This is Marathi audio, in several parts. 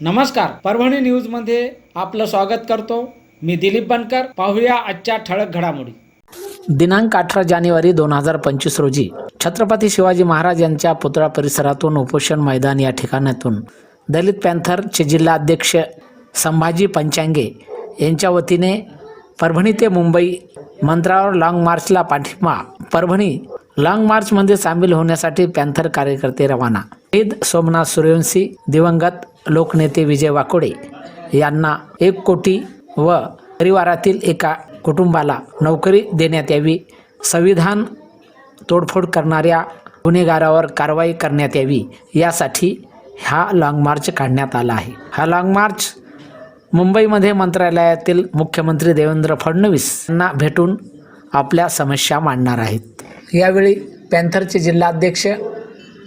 नमस्कार परभणी न्यूजमध्ये आपलं स्वागत करतो. मी दिलीप बनकर पाहूया आजच्या ठळक घडामोडी. दिनांक अठरा जानेवारी दोन हजार पंचवीस रोजी छत्रपती शिवाजी महाराज यांच्या पुतळा परिसरातून उपोषण मैदान या ठिकाणातून दलित पॅन्थरचे जिल्हा अध्यक्ष संभाजी पंचांगे यांच्या वतीने परभणी ते मुंबई मंत्रावर लाँग मार्चला पाठिंबा परभणी लाँग मार्चमध्ये सामील होण्यासाठी पॅन्थर कार्यकर्ते रवाना. ईद सोमनाथ सूर्यवंशी दिवंगत लोकनेते विजय वाकोडे यांना एक कोटी व परिवारातील एका कुटुंबाला नोकरी देण्यात यावी. संविधान तोडफोड करणाऱ्या गुन्हेगारावर कारवाई करण्यात यावी. यासाठी हा लाँग मार्च काढण्यात आला आहे. हा लाँग मार्च मुंबईमध्ये मंत्रालयातील मुख्यमंत्री देवेंद्र फडणवीस यांना भेटून आपल्या समस्या मांडणार आहेत. यावेळी पॅन्थरचे जिल्हाध्यक्ष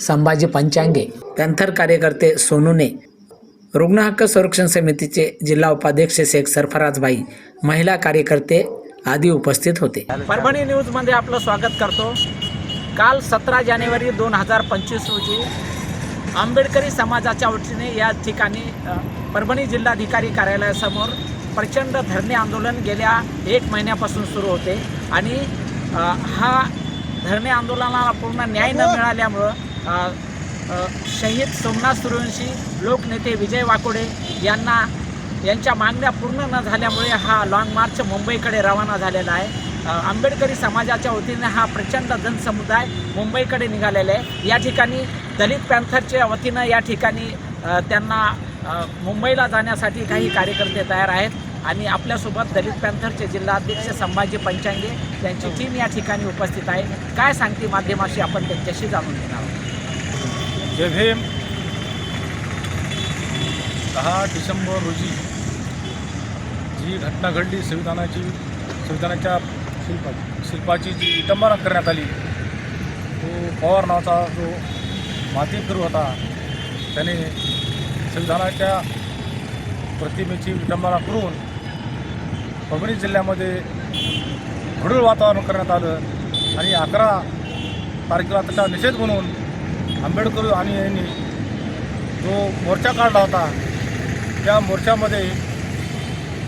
संभाजी पंचांगे पॅन्थर कार्यकर्ते सोनूने रुग्ण हक्क संरक्षण समितीचे जिल्हा उपाध्यक्ष शेख सरफराजबाई महिला कार्यकर्ते आदी उपस्थित होते. परभणी न्यूजमध्ये आपलं स्वागत करतो. काल सतरा जानेवारी दोन हजार पंचवीस रोजी आंबेडकरी समाजाच्या वतीने या ठिकाणी परभणी जिल्हाधिकारी कार्यालयासमोर प्रचंड धरणे आंदोलन गेल्या एक महिन्यापासून सुरू होते आणि हा धरणे आंदोलनाला पूर्ण न्याय न मिळाल्यामुळं शहीद सोमनाथ सुरवंशी लोकनेते विजय वाकोडे यांना यांच्या मागण्या पूर्ण न झाल्यामुळे हा लाँग मार्च मुंबईकडे रवाना झालेला आहे. आंबेडकरी समाजाच्या वतीने हा प्रचंड जनसमुदाय मुंबईकडे निघालेला आहे. या ठिकाणी दलित पॅन्थरच्या वतीनं या ठिकाणी त्यांना मुंबईला जाण्यासाठी काही कार्यकर्ते तयार आहेत आणि आपल्यासोबत दलित पॅन्थरचे जिल्हाध्यक्ष संभाजी पंचांगे त्यांची टीम या ठिकाणी उपस्थित आहे. काय सांगते माध्यमाशी आपण त्यांच्याशी जाणून घेणार आहोत. जय भीम. दहा डिसेंबर रोजी जी घटना घडली संविधानाची संविधानाच्या शिल्पा शिल्पाची जी विटंबना करण्यात आली तो पवार नावाचा जो मातीकरू होता त्याने संविधानाच्या प्रतिमेची विटंबना करून परभणी जिल्ह्यामध्ये घडूळ वातावरण करण्यात आलं आणि अकरा तारखेला त्याचा निषेध म्हणून आंबेडकर आणि यांनी जो मोर्चा काढला होता त्या मोर्चामध्ये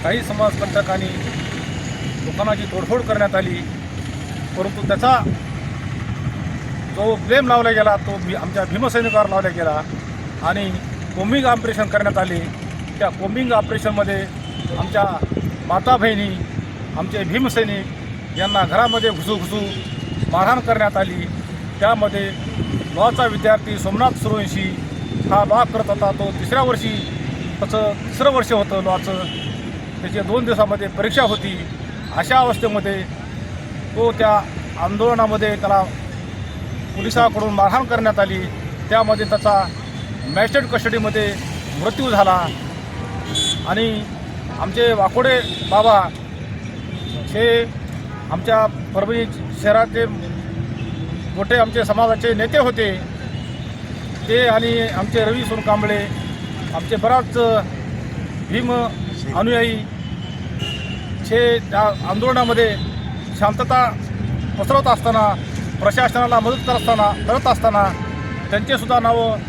काही समाजकंटकांनी दुकानाची तोडफोड करण्यात आली. परंतु त्याचा जो ब्लेम लावला गेला तो भी आमच्या भीमसैनिकावर लावला गेला आणि कोम्बिंग ऑपरेशन करण्यात आले. त्या कोम्बिंग ऑपरेशनमध्ये आमच्या माता बहिणी आमचे भीमसैनिक यांना घरामध्ये घुसू घुसू मारहाण करण्यात आली. त्यामध्ये लॉचा विद्यार्थी सोमनाथ सुरवंशी हा लॉ करत होता. तो तिसऱ्या वर्षी त्याचं तिसरं वर्ष होतं लॉचं त्याची दोन दिवसामध्ये परीक्षा होती. अशा अवस्थेमध्ये तो त्या आंदोलनामध्ये त्याला पोलिसाकडून मारहाण करण्यात आली. त्यामध्ये त्याचा मॅजिस्ट्रेट कस्टडीमध्ये मृत्यू झाला. आणि आमचे वाकोडे बाबा हे आमच्या परभणी शहराचे मोठे आमचे समाजाचे नेते होते. ते आणि आमचे रवी सोनकांबळे आमचे बराच भीम अनुयायी हे त्या आंदोलनामध्ये शांतता पसरवत असताना प्रशासनाला मदत करत असताना करत असताना त्यांचेसुद्धा नावं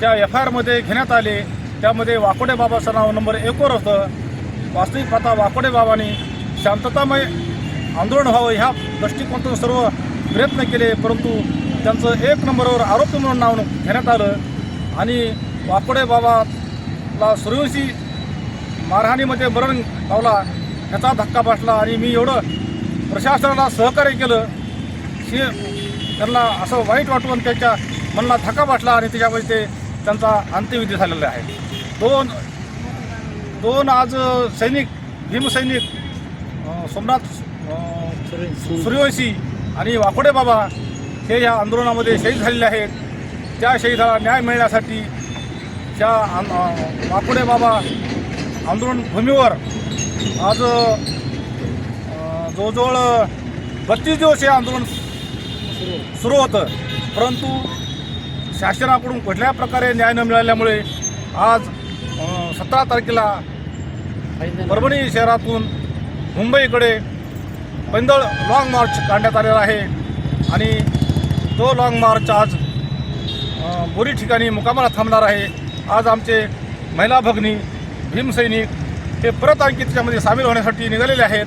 त्या एफ आय आरमध्ये घेण्यात आले. त्यामध्ये वाकोडे बाबाचं नाव नंबर एकवर होतं. वास्तविक पाता वाकोडे बाबांनी शांततामय आंदोलन व्हावं ह्या दृष्टिकोनातून सर्व प्रयत्न केले परंतु त्यांचं एक नंबरवर आरोपी म्हणून नाव घेण्यात आलं आणि वाकोडे बाबाला सूर्यवंशी मारहाणीमध्ये मरण पावला ह्याचा धक्का बसला आणि मी एवढं प्रशासनाला सहकार्य केलं हे त्यांना असं वाईट वाटून त्याच्या मनाला धक्का बसला आणि त्याच्यामध्ये ते त्यांचा अंत्यविधी झालेला आहे. दोन दोन आज सैनिक भीमसैनिक सोमनाथ सूर्यवंशी आणि वाकोडे बाबा हे या आंदोलनामध्ये शहीद झालेले आहेत. त्या शहीदाला न्याय मिळण्यासाठी त्या वाकोडे बाबा आंदोलन भूमीवर आज जवळजवळ बत्तीस दिवस हे आंदोलन सुरू होतं. परंतु शासनाकडून कुठल्या प्रकारे न्याय न मिळाल्यामुळे आज सतरा तारखेला परभणी शहरातून मुंबईकडे पैंदळ लाँग मार्च काढण्यात आलेला आहे. आणि तो लाँग मार्च आज बोरी ठिकाणी मुकामाला थांबणार आहे. आज आमचे महिला भगिनी भीमसैनिक हे परत आणखी त्याच्यामध्ये सामील होण्यासाठी निघालेले आहेत.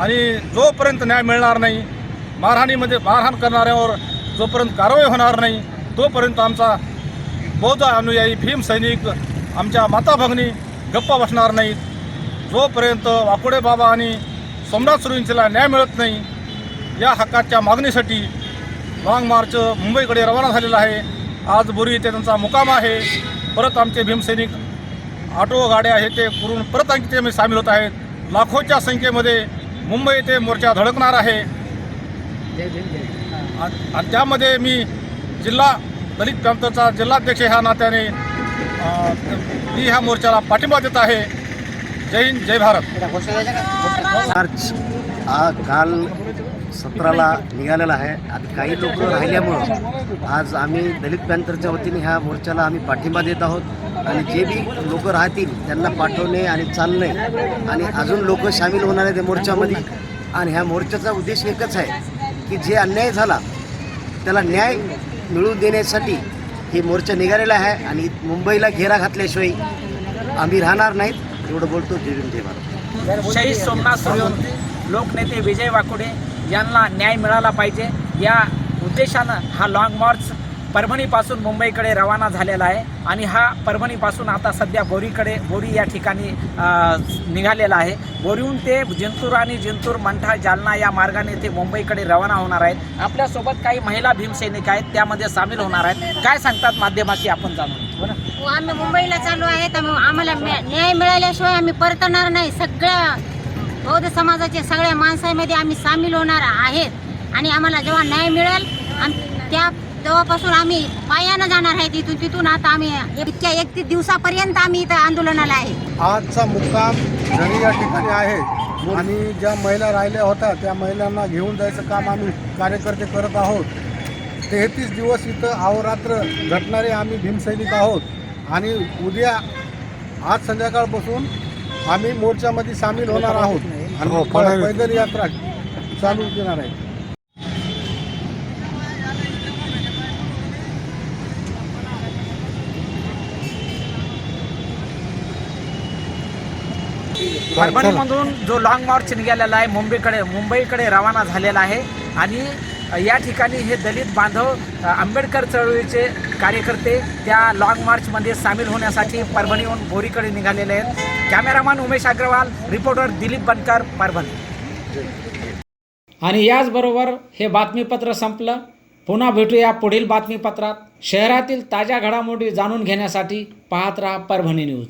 आणि जोपर्यंत न्याय मिळणार नाही मारहाणीमध्ये म्हणजे मारहाण करणाऱ्यावर जोपर्यंत कारवाई होणार नाही तोपर्यंत आमचा बौद्ध अनुयायी भीमसैनिक आमच्या माता भगिनी गप्पा बसणार नाहीत. जोपर्यंत वाकोडे बाबा आणि सोमनाथ सुरुंचीला न्याय मिळत नाही. या हक्काच्या मागणीसाठी लाँग मार्च मुंबईकडे रवाना झालेला आहे. आज बोरी येथे त्यांचा मुकाम आहे. परत आमचे भीमसैनिक ऑटो गाड्या आहे ते करून परत आणखी त्यामध्ये सामील होत आहेत. लाखोच्या संख्येमध्ये मुंबई येथे मोर्चा धडकणार आहे. आणि त्यामध्ये मी जिल्हा दलित प्रांतचा जिल्हाध्यक्ष ह्या नात्याने मी ह्या मोर्चाला पाठिंबा देत आहे. जय हिंद जय भारत. मार्च हा काल सतराला निघालेला आहे. आणि काही लोक राहिल्यामुळं आज आम्ही दलित पॅंथरच्या वतीने ह्या मोर्चाला आम्ही पाठिंबा देत आहोत. आणि जे बी लोक राहतील त्यांना पाठवणे आणि चालणे आणि अजून लोक सामील होणार आहेत या मोर्चामध्ये. आणि ह्या मोर्चाचा उद्देश एकच आहे की जे अन्याय झाला त्याला न्याय मिळवून देण्यासाठी हे मोर्चा निघालेला आहे. आणि मुंबईला घेरा घातल्याशिवाय आम्ही राहणार नाहीत. एवढं बोलतो शहीद सोमनाथ सूर्यवंशी लोकनेते विजय वाकुडे यांना न्याय मिळाला पाहिजे. या उद्देशानं हा लाँग मार्च परभणीपासून मुंबईकडे रवाना झालेला आहे आणि हा परभणीपासून आता सध्या बोरीकडे बोरी या ठिकाणी निघालेला आहे. बोरीहून ते जिंतूर आणि जिंतूर मंठा जालना या मार्गाने ते मुंबईकडे रवाना होणार आहेत. आपल्यासोबत काही महिला भीमसैनिक आहेत त्यामध्ये सामील होणार आहेत. काय सांगतात माध्यमाशी आपण जाणून हो, आम्ही मुंबईला चालू आहे तर मग आम्हाला न्याय मिळाल्याशिवाय आम्ही परतणार नाही. सगळ्या बौद्ध समाजाच्या सगळ्या माणसांमध्ये आम्ही सामील होणार आहेत. आणि आम्हाला जेव्हा न्याय मिळेल आम- त्या तेव्हापासून आम्ही पायानं जाणार आहे तिथून तिथून. आता आम्ही इतक्या एकतीस दिवसापर्यंत आम्ही इथं आंदोलनाला आहे. आजचा मुक्काम या ठिकाणी आहे आणि ज्या महिला राहिल्या होत्या त्या महिलांना घेऊन जायचं काम आम्ही कार्यकर्ते करत आहोत. तेहतीस दिवस इथं अहोरात्र झटणारे आम्ही भीमसैनिक आहोत. आणि उद्या आज संध्याकाळपासून आम्ही मोर्चामध्ये सामील होणार आहोत. आणि पैदल यात्रा चालू देणार आहे. परभणीमधून जो लॉंग मार्च निघालेला आहे मुंबईकडे मुंबईकडे रवाना झालेला आहे. आणि या ठिकाणी हे दलित बांधव आंबेडकर चळवळीचे कार्यकर्ते त्या लॉंग मार्चमध्ये सामील होण्यासाठी परभणीहून बोरीकडे निघालेले आहेत. Cameraman Umesh Agarwal reporter Dilip Bankar Parbhani. आणि याचबरोबर हे बातमीपत्र संपलं. पुन्हा भेटूया पुढील बातमीपत्रात. शहरातील ताज्या घडामोडी जाणून घेण्यासाठी पाहत राहा परभणी न्यूज.